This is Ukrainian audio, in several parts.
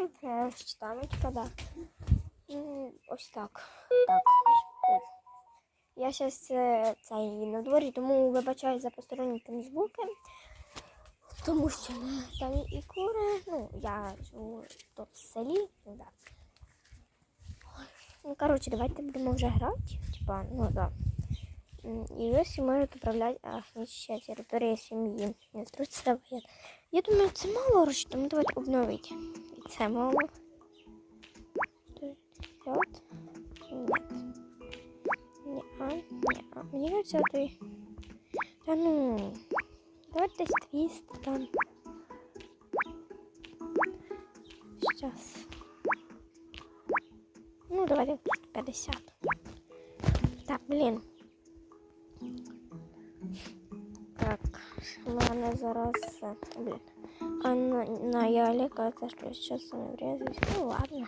Е, Читаємо, да. Ось так. Так. Я зараз цей на дворі, тому вибачаю за посторонні там звуки. Тому що ну, там і кури, ну, я живу тут в селі, ну да. Ну, коротше, давайте будемо вже грати. Типа, ну да. І ось можуть управляти а, ще території сім'ї. Я думаю, це мало грошей, тому давайте обновити. І це мало. Вперед. Нет. Не, а, не, а. Мені кажется, той. Та ну. Давайте десь 200 там. Сейчас. Ну, давайте 50. Так, блін. Так, у мене зараз. А на, на Ялі кажется, що сейчас не врезаюсь. Ну ладно.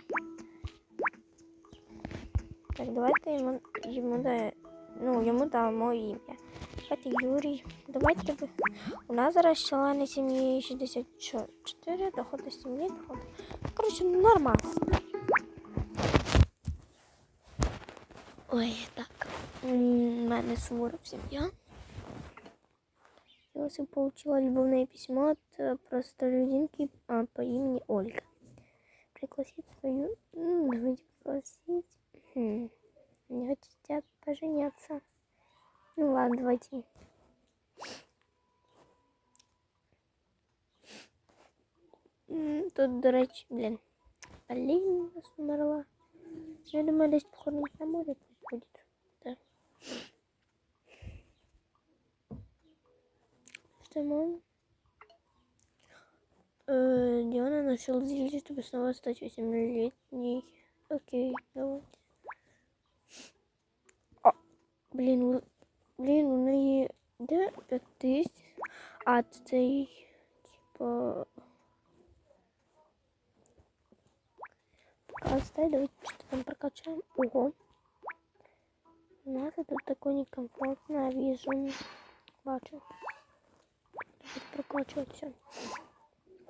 Так, давайте йому, йому да, ну, йому дамо ім'я. Давайте Юрій. Давайте ви. У нас зараз члени сім'ї 64, доходи сім'ї, доходи. Коротше, нормас. Ой, так. У мене суворов сім'я. Ось получила любовное письмо от э, простолюдинки а, по имени Ольга. Пригласить свою... Давайте пригласить. Хм. Они хотят пожениться. Ну ладно, давайте. Тут, до речі, блін. Олень у нас умерла. Я думаю, десь похоронить на море пусть будет. Да. Что мам? Э, Диана нашел зелье, чтобы снова стать 8-летней. Окей, давайте. А, блін, у- блін, у неї де 5 тисяч, а цей, типа... Оставь, давайте что-то там прокачаем. Ого. У нас тут такое некомфортно, вижу. Бачу. Прокачуватися.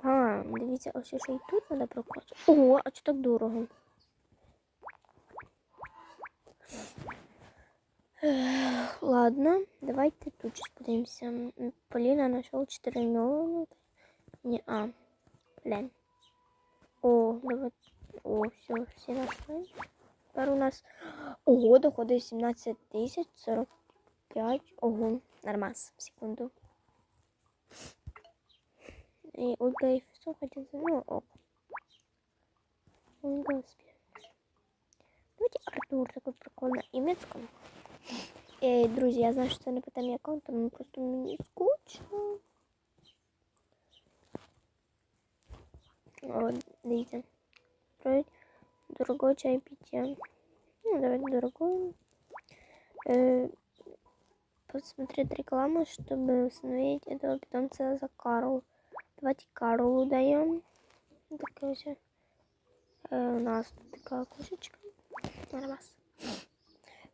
А, дивіться, ось ще і тут треба прокачувати. Ого, а що так дорого? Ладно, давайте тут подивимося. М, Поліна знайшов 4 мільйони. Ні, а, блін. О, давайте. О, все, всі нашли. Тепер у нас. Ого, доходи 17 тисяч 45. Ого, нормас. Секунду. И Ольга и все хотят ну, ок. Ольга успеет. Давайте Артур такой прикольный имецком. Эй, друзья, я знаю, что это не по тому аккаунту, но просто мне скучно. Вот, видите. Строить дорогой чай питья. Ну, давайте дорогой. Э, посмотреть рекламу, чтобы установить этого питомца за Карл. Давайте Карлу даем. Такая уже. Э, у нас тут така кошечка. Нормас.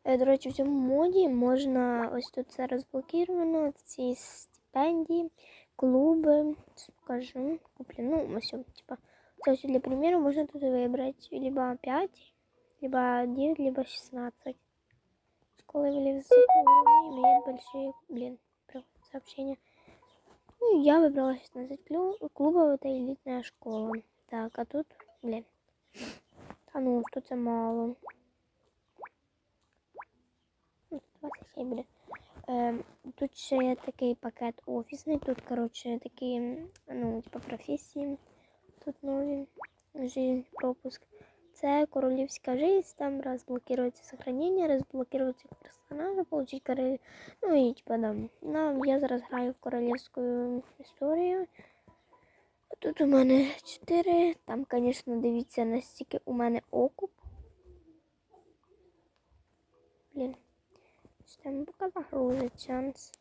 Е, До речі, в цьому моді можна ось тут це розблоковано, ці стипендії, клуби. Зараз покажу. Куплю. Ну, ось, типа. Це ось для примеру можна тут вибрати либо 5, либо 9, либо 16. Школы были высокого уровня, имеют большие, блин, приходят сообщения. Ну, я выбрала 16 клю- клубов, это элитная школа. Так, а тут, блин. Та ну, что це мало. Ну, 27, блін. Ем, тут ще є такий пакет офісний. Тут, коротше, такі, м, ну, типа професії. Тут нові. Жизнь, пропуск. Це королівська жизнь, там розблокирується сохранення, розблокирується персонажа, получить король... Ну і типа да. Ну, я зараз граю в королівську історію. Тут у мене 4. Там, звісно, дивіться, настільки у мене окуп. Блін. Що там поки загрузить.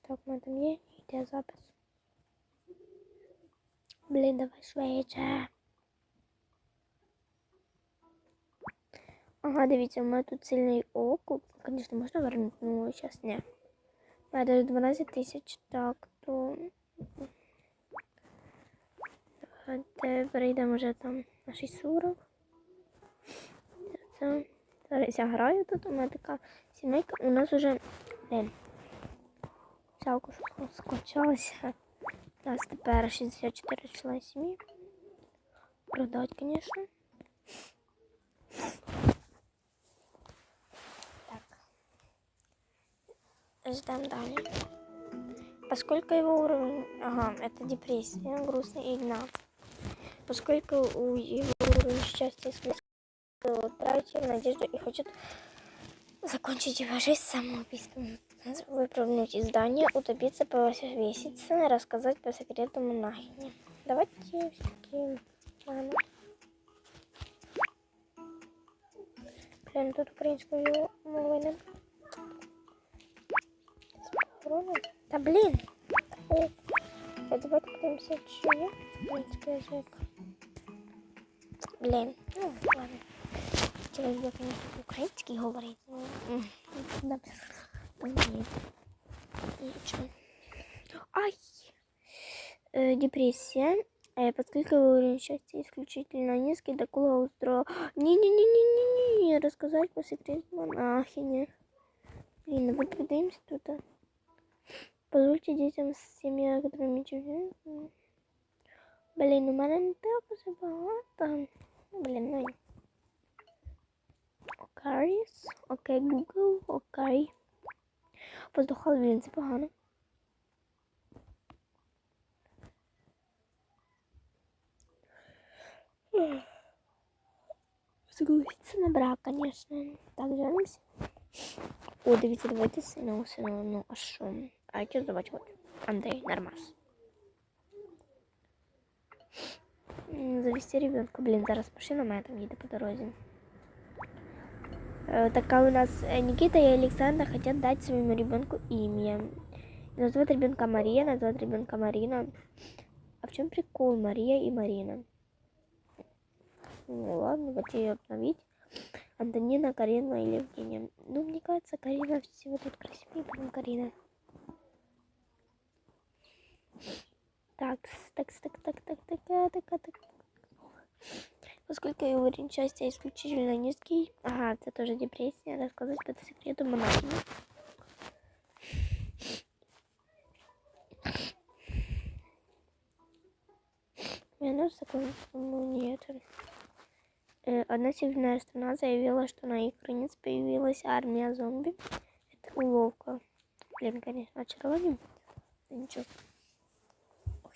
Так, у там є, йде запис. Блін, давай швидше. Ага, дивіться, у мене тут сильний окуп. Звісно, можна вернути, ну зараз. У мене даже 12 тисяч, так, то. Давайте перейдемо вже там на 6.40. Це зараз я граю тут, у мене така сімейка. У нас уже блін, жалко, що скочилося. У нас тепер 64 члени сім'ї. Продать, конечно. Ждем далее. Поскольку его уровень... Ага, это депрессия, грустный игнат. Поскольку у его уровень счастья смысл тратить в надежду и хочет закончить его жизнь самоубийством. Выпрыгнуть из здания, утопиться, повеситься, рассказать по секрету монахине. Давайте все-таки... Ладно. Блин, тут українською мовою не... пробуем. Да блин. О. А давай попытаемся чего? Блин, язык. Блин. Ну, ладно. Человек, конечно, украинский говорит. Но... Да. Блин. Ай. Э, депрессия. А э, подкликаю уровень счастья исключительно низкий, до кула устроил. Не-не-не-не-не-не, рассказать по секрету монахине. Блин, а мы продаемся туда? Позвольте детям с семьей, которыми чужие. Блин, у мене не так уже багато. Блин, ну. Окей, Google, окей. Поздухав він, це погано. На брак, конечно. Так, женимся. О, дивіться, давайте сина, сина, ну, а що? А яке звати хоче? Андрей, нормас. Завести ребенка. Блин, зараз машина моя там їде по дорозі. Э, Така у нас э, Никита и Александр хотят дать своему ребенку имя. Назвать ребенка Мария, назвать ребенка Марина. А в чем прикол Мария и Марина? Ну ладно, давайте ее обновить. Антонина, Карина или Евгения. Ну, мне кажется, Карина всего тут красивее, потом Карина. Так, так, так, так, так, так, так, так. Поскольку его уровень счастья исключительно низкий. Ага, это тоже депрессия. Рассказать по секрету монахини. Минус закон нет. Э, Одна северная страна заявила, что на их границе появилась армия зомби. Это уловка. Блин, конечно, очарование. Ничего.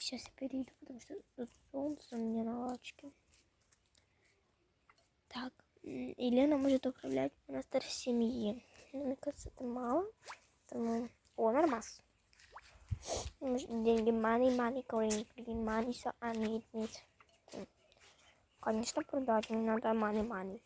Сейчас я перейду, потому что тут солнце меня на лавочке. Так, Елена может управлять монастырь семьи. Мне кажется, это мало. Поэтому... О, нормас. Деньги, money, money, green, green, money, so I need, need. Конечно, продать, мне надо money, money.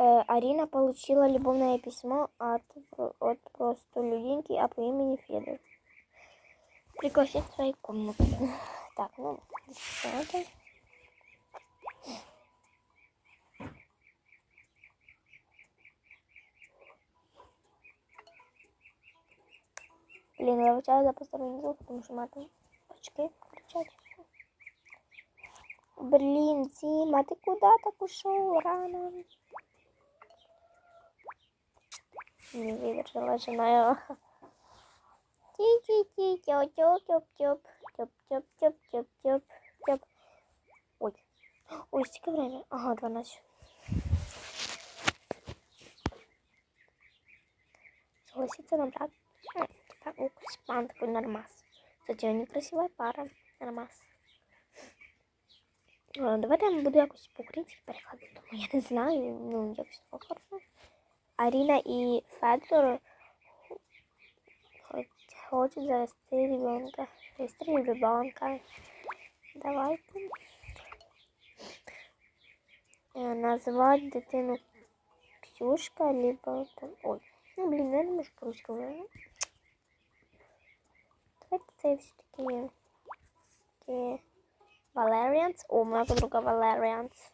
Э, Арина получила любовное письмо от, от простолюдинки а по имени Федор. Пригласить в свою комнату. Так, ну, здесь надо. Блин, я выбачаю за посторонний звук, потому что матом очки кричать. Блин, Дима, ты куда так ушел рано? Не выдержала жена его. Ти-ти-ти, тёп-тёп-тёп, тёп-тёп-тёп-тёп-тёп, тёп. Ой, ой, сколько время? Ага, 12. Согласиться на брак? Хм, Так, ну, спан такой нормас. Кстати, они красивая пара. Нормас. Ладно, давайте я буду якось по-українськи перекладати, тому я не знаю, ну, якось покорно. Арина и Федор хочет завести ребенка. Завести ребенка. Давайте. Э, Назвать дитину Ксюшка, либо там... Ой, ну, блин, я не можу по-русски говорити. Давайте це все-таки... таки Валеріанс. О, моя подруга Валеріанс.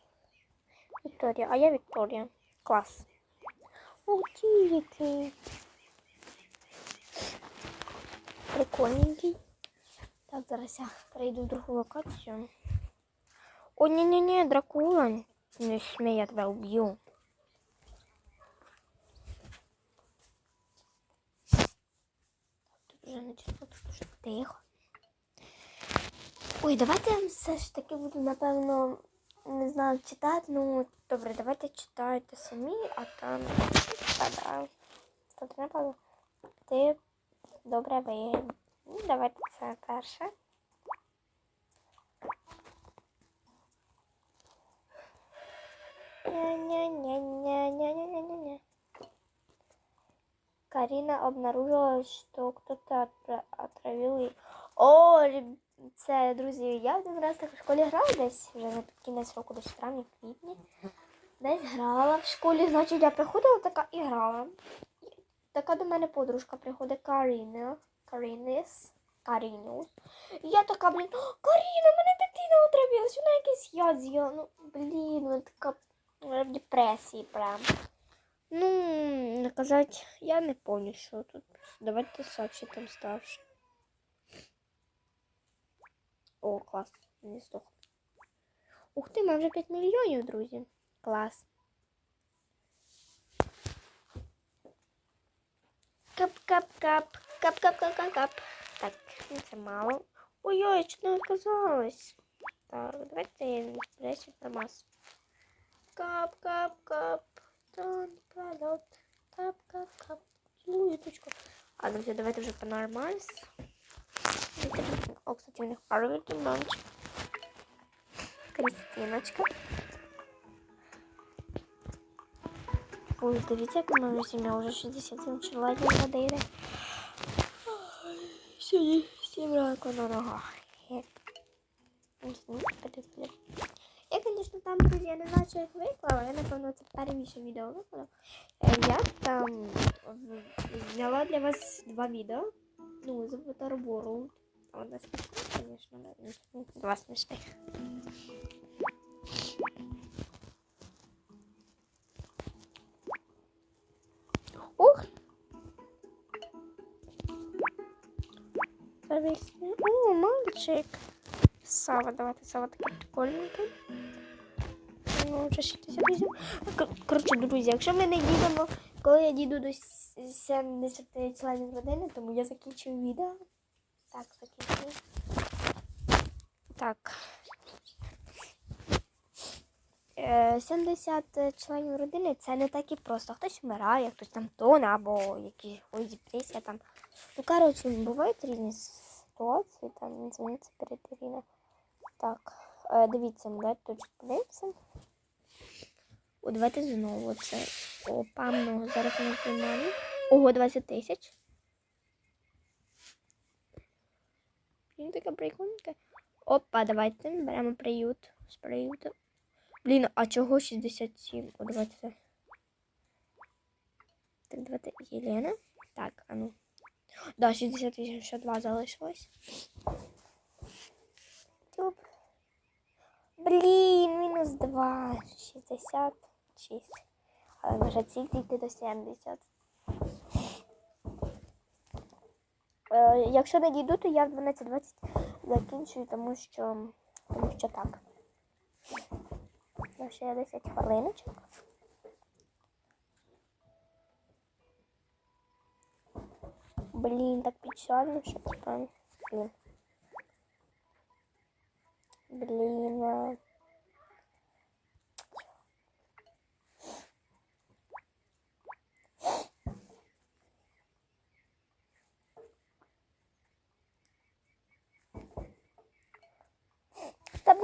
Вікторія. А я Вікторія. Клас. О, тільки. прикольненький. Так, зараз я перейду в другу локацію. О, ні-ні-ні, Дракула. Не смій, я тебе уб'ю. Тут вже почало дуже тихо. Ой, давайте я все ж таки буду, напевно, не знаю, читати. Ну, добре, давайте читайте самі, а там. Та да. То треба. Ти добре ви. Ну, давайте це перше. Ня-ня-ня-ня-ня-ня-ня-ня. Карина обнаружила, что кто-то отра- отравил її. О, реб- Це, друзі, я один раз так в школі грала десь, вже на кінець року, десь в квітні. Десь грала в школі, значить я приходила така і грала. Така до мене подружка приходить Каріна. Карінис. Карінус. І я така, блін, «О, Каріна, мене дитина отравилась, вона якийсь яд з'їла. Ну, блін, вона така в депресії прям. Ну, наказати, я не пам'ятаю, що тут. Давайте Сачі там старше. О, клас, не здох. Ух ти, має вже 5 мільйонів, друзі. Клас. Кап-кап-кап. Кап-кап-кап-кап-кап. Так, ну це мало. Ой-ой, що не оказалось. Так, давайте я спрячу інформацію. Кап-кап-кап. Тон, пролет. Кап-кап-кап. Цілую точку. А, друзі, давайте вже по нормальс. О, кстати, у них паровий тимончик. Кристиночка. Ой, дивіться, як воно сім'я вже 67 чоловік йде. Сьогодні сім ранку на ногах. Я, звісно, там, друзі, я не знаю, що їх виклала, я, напевно, це первіше відео виклала. Е, Я там зняла для вас два відео. Ну, з Avatar World. Одне смішне, звісно, два смішних. Ух! О, мальчик. Сава, давайте Сава таке прикольненьке. Ну, вже 68. К- Коротше, друзі, якщо ми не дійдемо, коли я дійду до с- 70 членів родини, тому я закінчую відео. Так, закінчую. Так. Е, 70 членів родини це не так і просто. Хтось вмирає, хтось там тоне або якісь депресія там. Ну, коротше, бувають різні ситуації, там дзвониться перетеріна. Так, е, дивіться, давайте тут подивимося. О, давайте знову це. Опа, много. Зараз нас приймали. Ого, 20 тисяч. Він така прикольненька. Опа, давайте беремо приют. З приюту. Блін, а чого 67? О, давайте. це. Так, давайте Єлена. Так, а ну. Да, 68, ще 2 залишилось. Тюп. Блін, мінус 2. 66. Але може ціль дійти до 70. Е, якщо не дійду, то я в 12.20 закінчую, тому що, тому що так. Ну, ще є 10 хвилиночок. Блін, так печально, що там. Блін. Блін.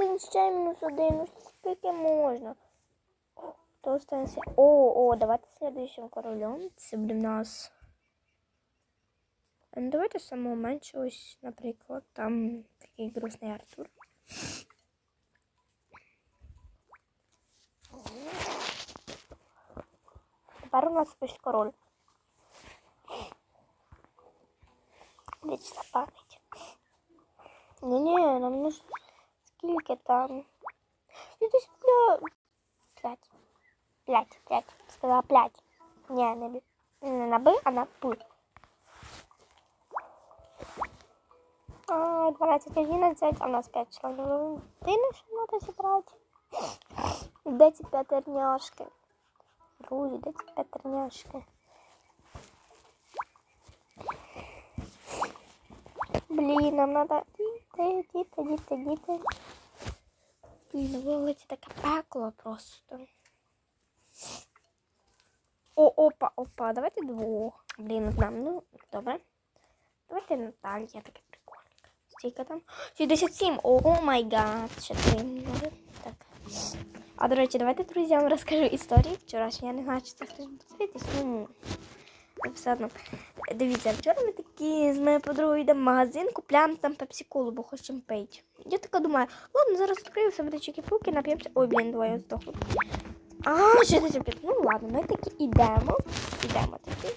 а. Та блін, ще мінус один, ну скільки можна? То останеться. О, о, давайте следующим королем. Це буде в нас. А Ну, давайте самого менше, ось, наприклад, там такий грустний Артур. Тепер у нас ось король. Вічна пам'ять. Ні-ні, нам нужно скільки там. Ну, десь бля... П'ять. П'ять, п'ять. Сказала п'ять. Ні, не, бі- не на Б, а на П. А, 12, 11, а у нас 5 членів родини, що треба зібрати. Де ці п'ятерняшки? Друзі, де ці п'ятерняшки? Блін, нам треба діти, діти, діти, діти. Блін, на вулиці таке пекло просто. О, опа, опа, давайте двох. Блін, нам, ну, добре. Давайте Наталья, таке прикольненьке. Скільки там? 67, о май гад, ще три. Так. А, до речі, давайте, вам розкажу історію вчорашньої. Я не знаю, чи це хтось буде дивитись, ну, все одно. Дивіться, вчора ми такі з моєю подругою йдемо в магазин, купляємо там пепсі-колу, бо хочемо пити. Я така думаю, ладно, зараз відкрию все буде чики-пуки, нап'ємося. Ой, блін, двоє здохли. А, ще не п'ять. Ну ладно, ми такі йдемо. Йдемо такі.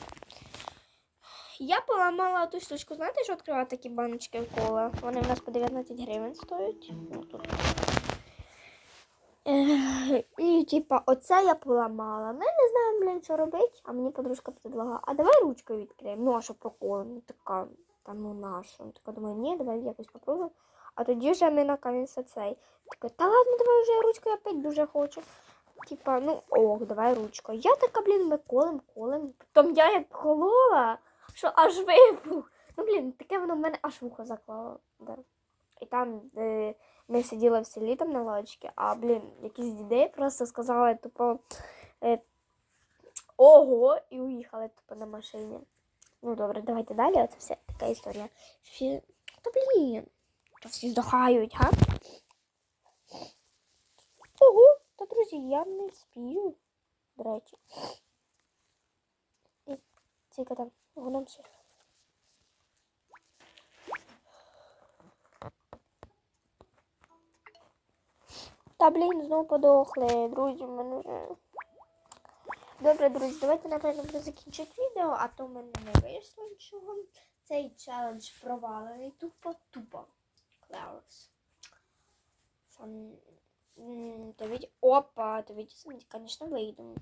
Я поламала ту штучку, знаєте, що відкривати такі баночки в кола? Вони в нас по 19 гривень стоять. Ну, тут. І, типа, оце я поламала. Ми не знаємо, блін, що робити, а мені подружка предлагала, а давай ручкою відкриємо. Ну, а що прокол? Ну, така, та ну наша. Така думаю, ні, давай якось попробуємо. А тоді вже ми наконець цей. Така, та ладно, давай вже ручкою, я пить дуже хочу. Типа, ну ох, давай ручкою. Я така, блін, ми колем, колем. Потім я як колола, що аж вибух. Ну, блін, таке воно в мене аж вухо заклало. Да. І там е, ми сиділи в селі там на лавочці, а, блін, якісь діди просто сказали, тупо, е, ого, і уїхали тупо на машині. Ну, добре, давайте далі. Оце все така історія. Фі... Та блін, то всі здохають, га? Ого, та друзі, я не спію, до речі. І тільки там, воно все. Та блін, знову подохли, друзі, мене вже. Добре, друзі, давайте, напевно, буду закінчити відео, а то в мене не вийшло нічого. Цей челендж провалений тупо-тупо. Клаус. То від... Опа, то від, звісно, вийду.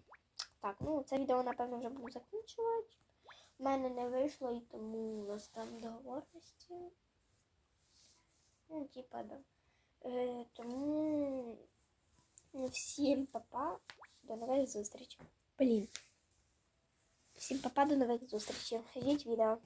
Так, ну це відео, напевно, вже буду закінчувати. У мене не вийшло і тому заставимо договорності. Ну, типа, да. Е, тому всім папа. До нових зустрічей. Блін. Всім папа, до нових зустрічей. Ходіть відео.